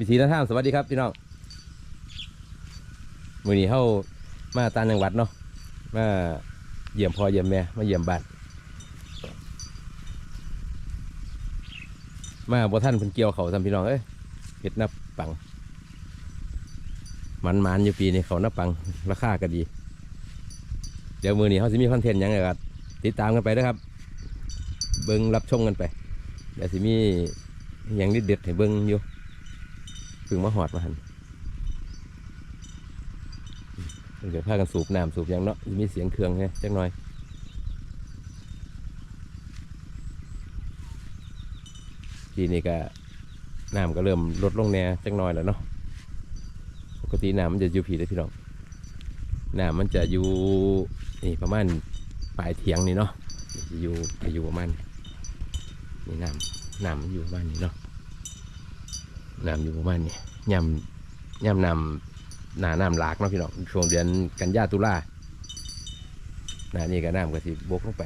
วิธีท่างสวัสดีครับพี่น้องมือนี้เข้ามาตามจังหวัดเนาะมาเยี่ยมพ่อเยี่ยมแม่มาเยี่ยมบ้านมาบ่ท่านเพิ่นเกี่ยวเขาทำพี่น้องเอ้ยเห็ดนับปังมันมันอยู่ปีนี้เขานับปังราคาก็ดี เดี๋ยวมือนี้เขาสิมีคอนเทนต์ยังไงก็ติดตามกันไปนะครับ เบิ้งรับชมกันไปเดี๋ยวสิมีหยังนิดเด็ดให้เบิ้งอยู่ พึ่งมาหอดมาหันเดี๋ยวพากันสูบน้ำสูบยังเนาะมีเสียงเครื่องไงจักหน่อยทีนี้ก็น้ำก็เริ่มลดลงแน่จักหน่อยแล้วเนาะปกติน้ำมันจะอยู่ผีได้พี่น้องน้ำมันจะอยู่นี่ประมาณปลายเถียงนี่เนาะอยู่อยู่ประมาณนี่น้ำน้ำมันอยู่ประมาณนี้เนาะ น้ำอยู่ประมาณนี้ย่ำย่ำน้ำหนาน้ำหลากเนาะพี่น้องช่วงเดือนกันยาตุลาหนานี่ก็น้ำก็สิบกลงไป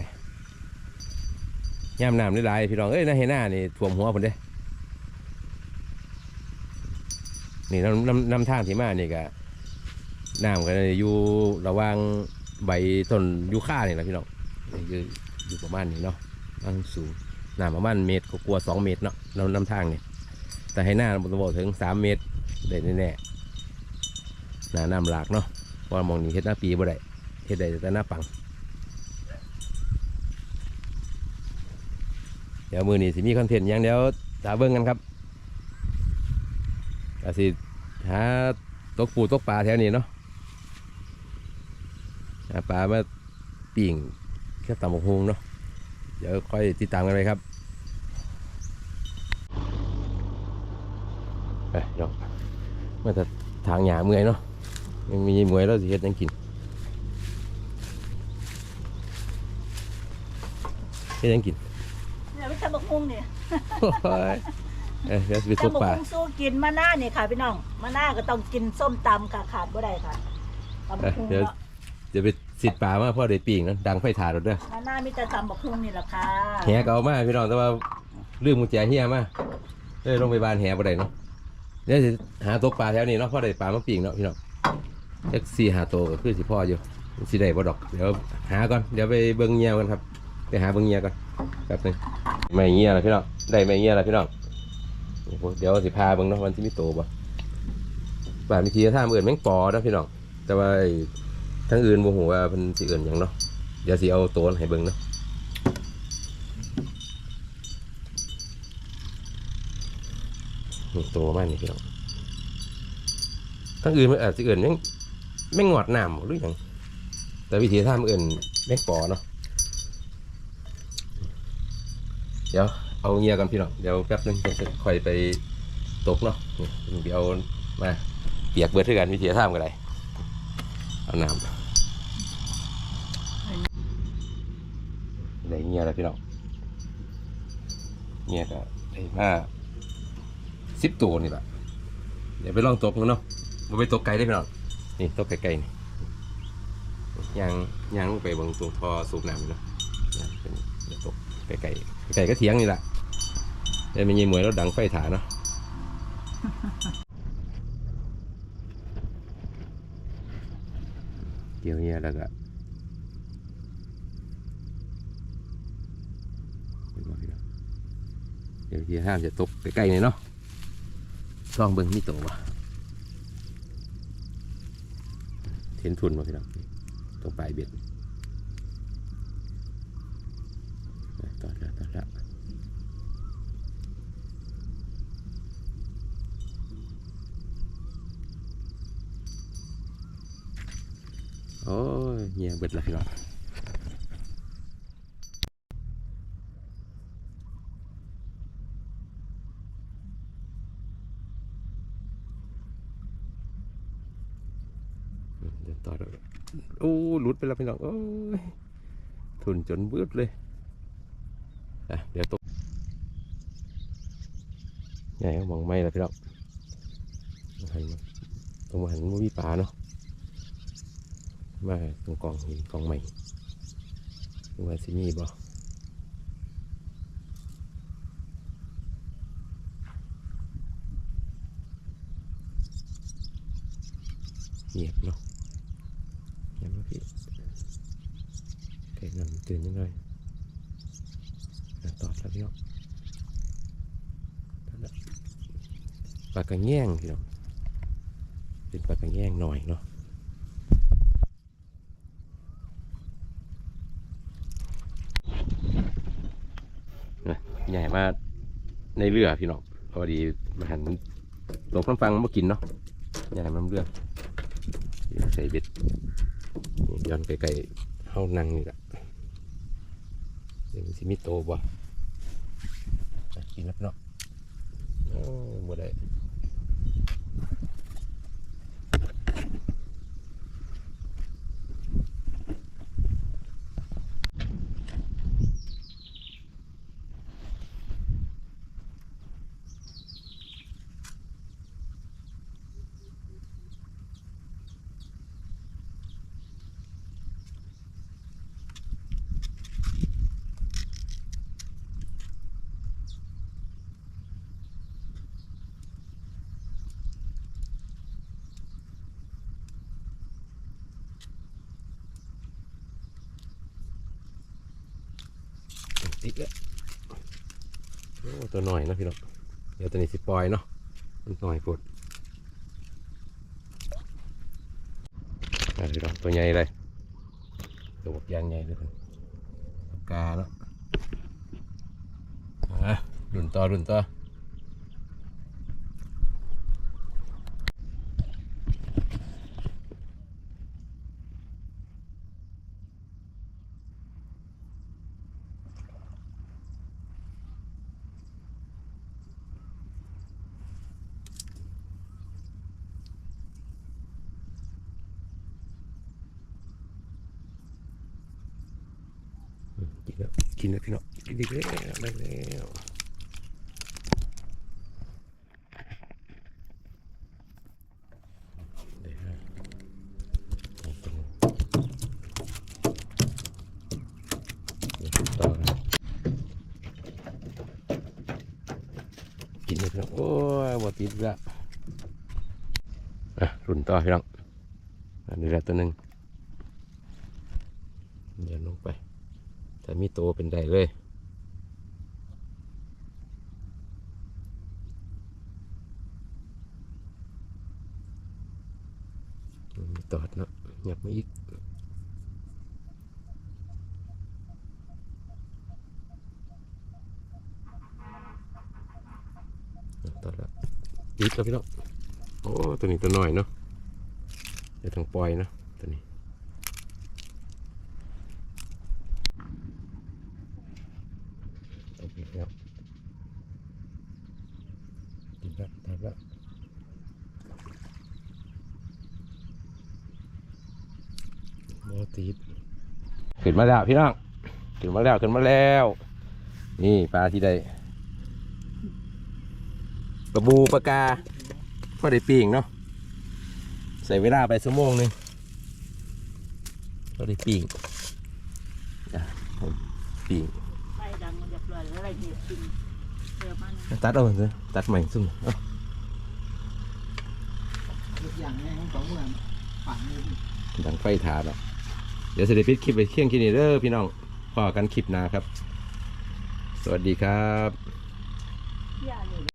ย่ำน้ำหลายพี่น้องเอ้ยนาเฮน่านี่ท่วมหัวผมเด้นี่น้ำน้ำน้ำทางที่มานี่ก็น้ำก็อยู่ระว่างใบต้นยูคานี่แหละพี่น้องนี่อยู่ประมาณนี้เนาะทางสูงน้ำประมาณเมตรก็กลัวาสองเมตรเนาะน้ำน้ำทางนี่ แต่ให้หน้าบนบอกถึงสามเมตรได้แน่ๆหน้าน้ำหลากเนาะเพราะว่ามองนี่เฮ็ดหน้าปีบ่ได้เฮ็ดได้แต่หน้าปัง เดี๋ยวมือนี้สิมีคอนเทนต์อย่างเดียวตาเบิ่งกันครับก็สิหาตกปูตกปลาแถวนี้เนาะหาปลามาปิ่งแค่ตำบกฮงเนาะเดี๋ยวค่อยติดตามกันไปครับ ไปเนาะเมื่อแต่ทางหยาเมื่อยเนาะยังมีมวยแล้วสิเฮ็ดหยังกินเฮ็ดหยังกินเนี่ยไม่ทำบักฮุงเนี่ยโอ้ยเอ้ยเดี๋ยวสิไปตกทำบักปลาฮุงสู้กินมะนาวเนี่ยค่ะพี่น้องมะนาวก็ต้องกินส้มตำค่ะขาดบ่ได้ค่ะตำบักฮุงเดี๋ยวเนาะเดี๋ยวไปสิดปลามาพ่อได้ปีงนะดังไฟถ่านรถเด้อมะนาวมีแต่ตำบักฮุงนี่แหละค่ะแหก็เอามาพี่น้องแต่ว่าลืมกุญแจเฮียมาเลยลงไปบ้านแหบ่ได้เนาะ เดี๋ยวสิหาตกปลาแถวนี้เนาะพ่อได้ปลามาปีงเนาะพี่น้องจักสี่หาโตวก็คือสิพ่ออยู่สิได้บ่ดอก เดี๋ยวหาก่อนเดี๋ยวไปเบิ่งเงียกันครับไปหาเบิ่งเงียก่อนแป๊บนึงไม่เงียแล้วพี่น้องได้ไม่เงียแล้วพี่น้องเดี๋ยวสิพาเบิ่งเนาะวันที่มีโตบ่บ้านวิธีท่ามเอื่นแม่งปอนะพี่น้องแต่ว่าทั้งอื่นบ่ฮู้ว่าเพิ่นสิเอื่นหยังเนาะเดี๋ยวสิเอาตัวให้เบิ่งเนาะ นี่ตัวมันนี่พี่น้องทั้งอื่นมันอาจจะเอื่นแม่งแม่งอดน้ำหรือยังแต่วิธีท่ามเอื่นแม่งปอเนาะเดี๋ยวเอาเงียกันพี่น้องเดี๋ยวแป๊บนึงจะค่อยไปตกเนาะเดี๋ยวมาเปียกเบิดเท่ากันวิธีทำกันเลยเอาน้ำได้เงียแล้วพี่น้องเงียก็ได้มา สิบตัวนี่แหละเดี๋ยวไปลองตกกันเนาะมาไปตกไกลได้พี่น้องนี่ตกไกลๆนี่ยางยางลงไปบางตรงทอสูบน้ำนี่เนาะเป็นเดี๋ยวตกไกลๆไกลก็เถียงนี่แหละเดี๋ยวมียีหมวยแล้วดังไฟถาเนาะเดี๋ยวเนี้ยแล้วก็เห็นบ่พี่น้องเดี๋ยวที่ห้ามจะตกใกล้ๆนี่เนาะ ลองเบิ้งมีตัววะเห็นฝุ่นมาพี่น้องตรงปลายเบ็ดตอดละวตอดละโอ้ยเงียบเบ็ดละพี่น้อง โอ้หลุดไปแล้วพี่น้องโอ้ยทุนจนบืดเลยอะเดี๋ยวตกใหญ่มองไม่แล้วพี่น้องหันมาตรงมาหันมันมีปลาเนาะมาตรงกองหินกองใหม่ดูว่าสิมีบ่เงียบเนาะเงียบมากพี่ไก่นำ ตื่นยังไงตอบแล้วพี่น้องนั่นและปลากระแง่งพี่น้องเป็นปลากระแง่งหน่อยเนาะใหญ่มากในเรือพี่น้องพอดีมาหันลงฟังฟังมากินเนาะใหญ่มาน้ำเรือใส่เบ็ดย้อนไกลๆเข้านั่งนี่แหละ สิมีโตบ่อะกินแล้วพี่น้องโอ้หมดได้ กแล้วโอ้ตัวหน่อยนะพี่น้องเดี๋ยวตัวนี้สิปล่อยเนาะมันหน่อยกดพี่น้องตัวใหญ่เลยตัวบกยางใหญ่เลยเพิ่นปากาเนาะอะรุ่นต่อรุ่นต่อ กินแล้วกินแล้วพี่น้องกินอีกแล้วได้แล้วกินเลยพี่น้องโอ้ยหมดติดล้วอะรุ่นต่อพี่น้องอันนี้แหละตัวหนึ่งเดี๋ยวลงไป แต่มีโตเป็นได้เลยมีตอดเนาะหยับมาอีกตอดแล้วอีกแล้วพี่น้องโอ้ตัวนี้ตัวน้อยเนาะเดี๋ยวต้องปล่อยเนาะตัวนี้ โอเคครับกินแล้วทานแล้วโม ติดขึ้นมาแล้วพี่น้องขึ้นมาแล้วขึ้นมาแล้ว นี่ปลาที่ได้ปลาบูปลากาพอได้ปีงเนาะใส่เวลาไปชั่วโมงหนึงพอได้ปีงอะผมปีงไล่ดังมันจะปล่อยอะไรเนี่ยกินเจอมันตัดเอาเลยตัดใหม่ซุ่มเอาทุกอย่างในของของเมืองฝังมือดังไฟถาดอะ เดี๋ยวเสได็จปิดคลิปไปเที่ยงคินี่เด้อพี่น้องพอกันคลิปหน้าครับ สวัสดีครับ